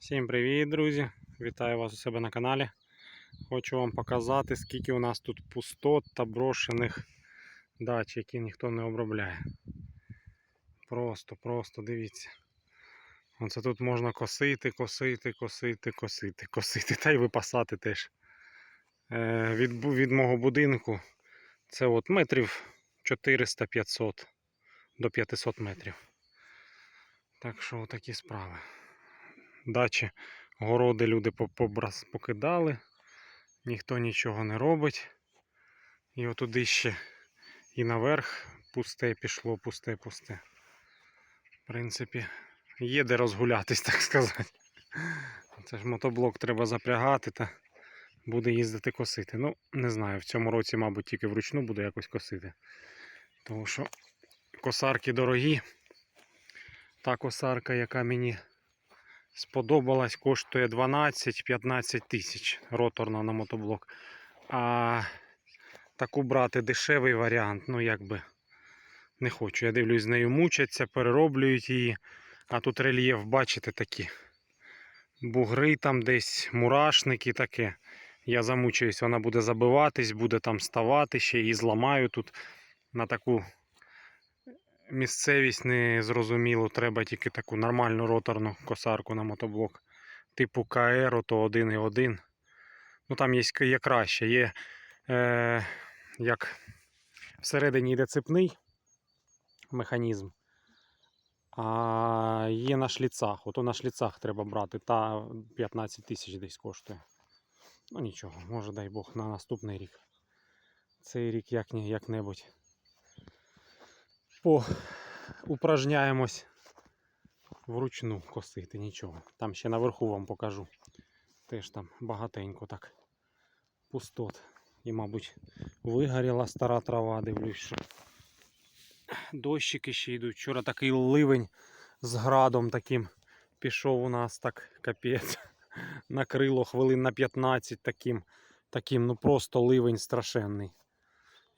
Всім привіт, друзі! Вітаю вас у себе на каналі. Хочу вам показати, скільки у нас тут пустот та брошених дач, які ніхто не обробляє. Просто, просто дивіться. Оце тут можна косити, косити, косити, косити, косити та й випасати теж. Е, від, від мого будинку це от метрів 400-500 до 500 метрів. Так що такі справи дачі, городи люди по- побрас- покидали, ніхто нічого не робить. І отуди ще і наверх пусте пішло, пусте, пусте. В принципі, є де розгулятись, так сказати. Це ж мотоблок треба запрягати та буде їздити косити. Ну, не знаю, в цьому році, мабуть, тільки вручну буду якось косити. Тому що косарки дорогі. Та косарка, яка мені сподобалась, коштує 12-15 тисяч роторна на мотоблок. А таку брати дешевий варіант, ну якби не хочу. Я дивлюсь, з нею мучаться, перероблюють її. А тут рельєф, бачите, такі бугри там десь, мурашники таке. Я замучуюсь, вона буде забиватись, буде там ставати, ще її зламаю тут на таку місцевість незрозуміло, треба тільки таку нормальну роторну косарку на мотоблок. Типу КР, то 1,1. Ну там є, є краще. Є е, як всередині йде цепний механізм. А є на шліцах. Ото на шліцах треба брати. Та 15 тисяч десь коштує. Ну нічого, може дай Бог на наступний рік. Цей рік як-небудь по упражняємось вручну косити, нічого. Там ще наверху вам покажу. Теж там багатенько так пустот. І, мабуть, вигоріла стара трава, дивлюсь, що дощики ще йдуть. Вчора такий ливень з градом таким пішов у нас так капець. Накрило хвилин на 15 таким, таким ну просто ливень страшенний.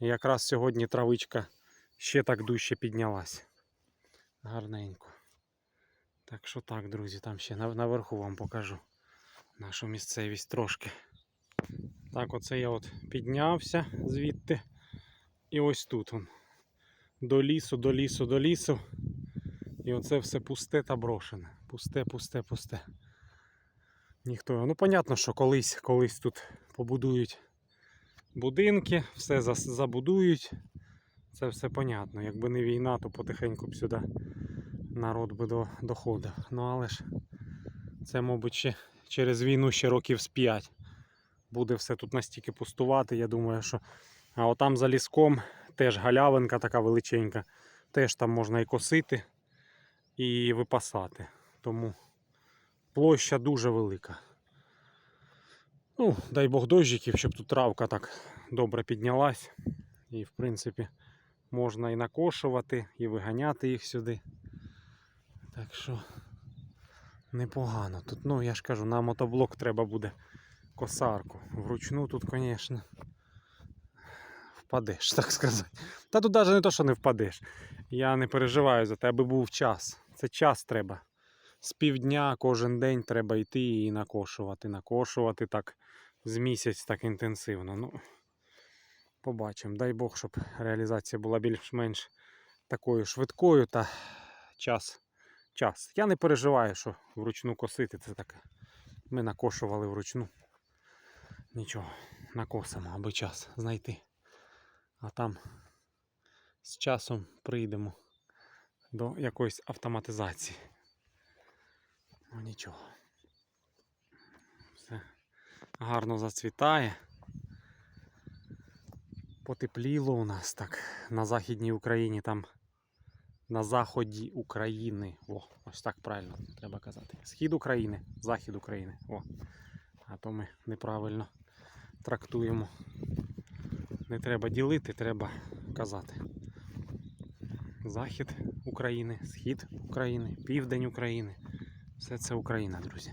І якраз сьогодні травичка ще так дужче піднялась. Гарненько. Так що так, друзі, там ще наверху вам покажу нашу місцевість трошки. Так, оце я от піднявся звідти. І ось тут он. До лісу, до лісу, до лісу. І оце все пусте та брошене. Пусте, пусте, пусте. Ніхто. Ну, понятно, що колись, колись тут побудують будинки, все забудують. Це все понятно. Якби не війна, то потихеньку б сюди народ би до, доходив. Ну але ж це, мабуть, ще через війну ще років з 5 буде все тут настільки пустувати. Я думаю, що. А отам за ліском теж галявинка така величенька. Теж там можна і косити, і випасати. Тому площа дуже велика. Ну, дай Бог дощиків, щоб тут травка так добре піднялась. І, в принципі, можна і накошувати, і виганяти їх сюди. Так що непогано. Тут, ну я ж кажу, на мотоблок треба буде косарку. Вручну тут, звісно, впадеш, так сказати. Та тут навіть не то, що не впадеш. Я не переживаю за те, аби був час. Це час треба. З півдня кожен день треба йти і накошувати. Накошувати так з місяць так інтенсивно. Ну, побачимо. Дай Бог, щоб реалізація була більш-менш такою швидкою та час. час. Я не переживаю, що вручну косити. Це таке. Ми накошували вручну. Нічого, накосимо, аби час знайти. А там з часом прийдемо до якоїсь автоматизації. Ну нічого. Все гарно зацвітає. Потепліло у нас так на Західній Україні, там на заході України. О, ось так правильно треба казати. Схід України, захід України. О. А то ми неправильно трактуємо. Не треба ділити, треба казати. Захід України, схід України, південь України. Все це Україна, друзі.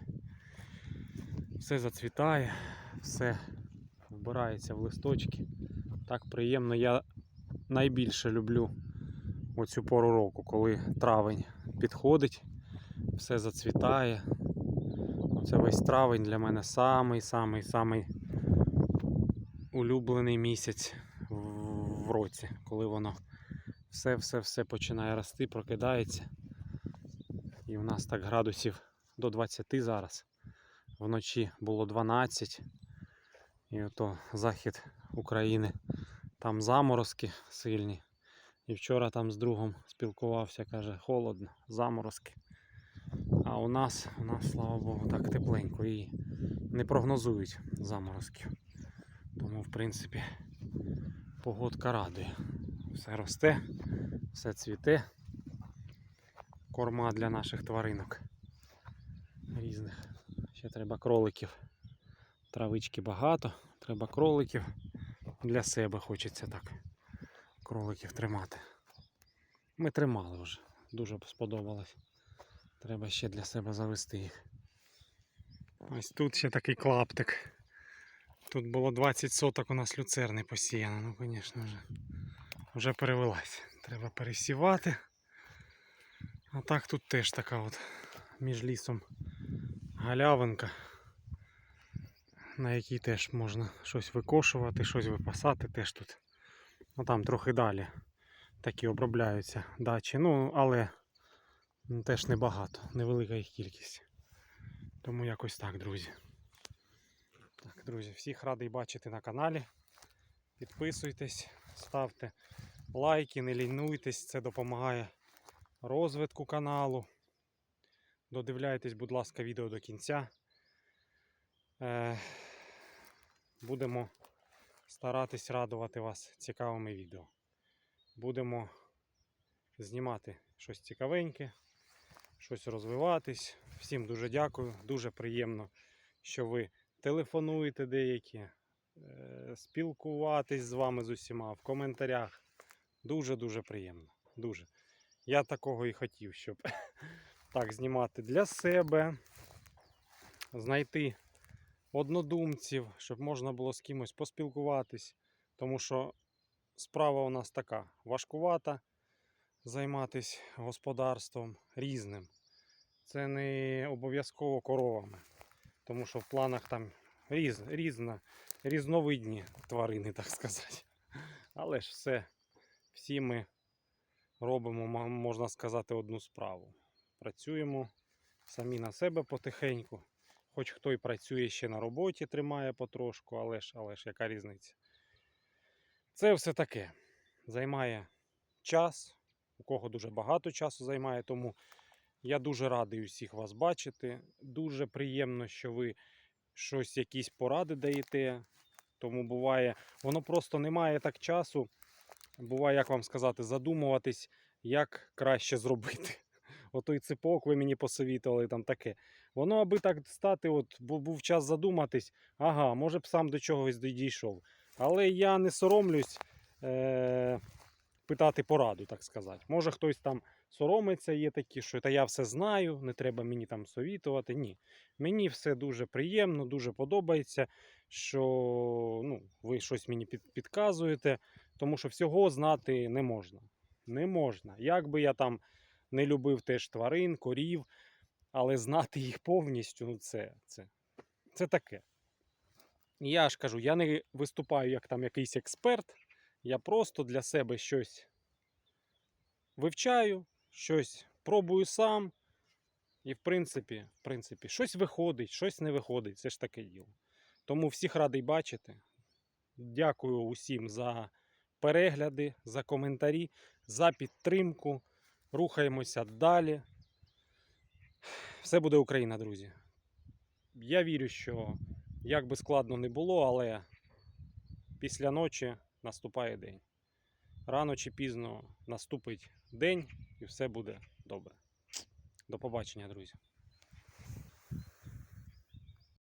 Все зацвітає, все вбирається в листочки. Так приємно. Я найбільше люблю оцю пору року, коли травень підходить, все зацвітає, Оце весь травень для мене самий самий самий улюблений місяць в- в році, коли воно все все все починає рости, прокидається. І у нас так градусів до 20 зараз. Вночі було 12. І ото захід України. Там заморозки сильні. І вчора там з другом спілкувався, каже, холодно, заморозки. А у нас, у нас, слава Богу, так тепленько і не прогнозують заморозків. Тому, в принципі, погодка радує. Все росте, все цвіте. Корма для наших тваринок різних. Ще треба кроликів. Травички багато, треба кроликів. Для себе хочеться так. Кроликів тримати. Ми тримали вже. Дуже сподобалось. Треба ще для себе завести їх. Ось тут ще такий клаптик. Тут було 20 соток у нас люцерни посіяно. Ну, звісно вже. Вже перевелась. Треба пересівати. А так тут теж така от між лісом галявинка, на якій теж можна щось викошувати, щось випасати теж тут. Ну там трохи далі такі обробляються дачі. Ну, але теж небагато, невелика їх кількість. Тому якось так, друзі. Так, друзі, всіх радий бачити на каналі. Підписуйтесь, ставте лайки, не лінуйтесь, це допомагає розвитку каналу. Додивляйтесь, будь ласка, відео до кінця. Е, будемо старатись радувати вас цікавими відео. Будемо знімати щось цікавеньке, щось розвиватись. Всім дуже дякую. Дуже приємно, що ви телефонуєте деякі, е, спілкуватись з вами з усіма в коментарях. Дуже-дуже приємно. Дуже. Я такого і хотів, щоб так знімати для себе, знайти однодумців, щоб можна було з кимось поспілкуватись. Тому що справа у нас така важкувата займатися господарством різним. Це не обов'язково коровами, тому що в планах там різ, різна, різновидні тварини, так сказати. Але ж все, всі ми робимо, можна сказати, одну справу. Працюємо самі на себе потихеньку. Хоч хто і працює ще на роботі, тримає потрошку, але ж, але ж яка різниця? Це все таке. Займає час, у кого дуже багато часу займає, тому я дуже радий усіх вас бачити. Дуже приємно, що ви щось, якісь поради даєте. Тому буває, воно просто немає так часу. Буває, як вам сказати, задумуватись, як краще зробити. Отой ципок ви мені посовітували там таке. Воно, аби так стати, от бу- був час задуматись, ага, може б сам до чогось дійшов. Але я не соромлюсь е- питати пораду, так сказати. Може хтось там соромиться, є такі, що та я все знаю, не треба мені там совітувати. Ні. Мені все дуже приємно, дуже подобається, що ну, ви щось мені під, підказуєте, тому що всього знати не можна. Не можна. Як би я там не любив теж тварин, корів, але знати їх повністю, ну це, це, це таке. Я ж кажу, я не виступаю як там якийсь експерт, я просто для себе щось вивчаю, щось пробую сам. І, в принципі, в принципі, щось виходить, щось не виходить. Це ж таке діло. Тому всіх радий бачити. Дякую усім за перегляди, за коментарі, за підтримку. Рухаємося далі. Все буде Україна, друзі. Я вірю, що як би складно не було, але після ночі наступає день. Рано чи пізно наступить день і все буде добре. До побачення, друзі.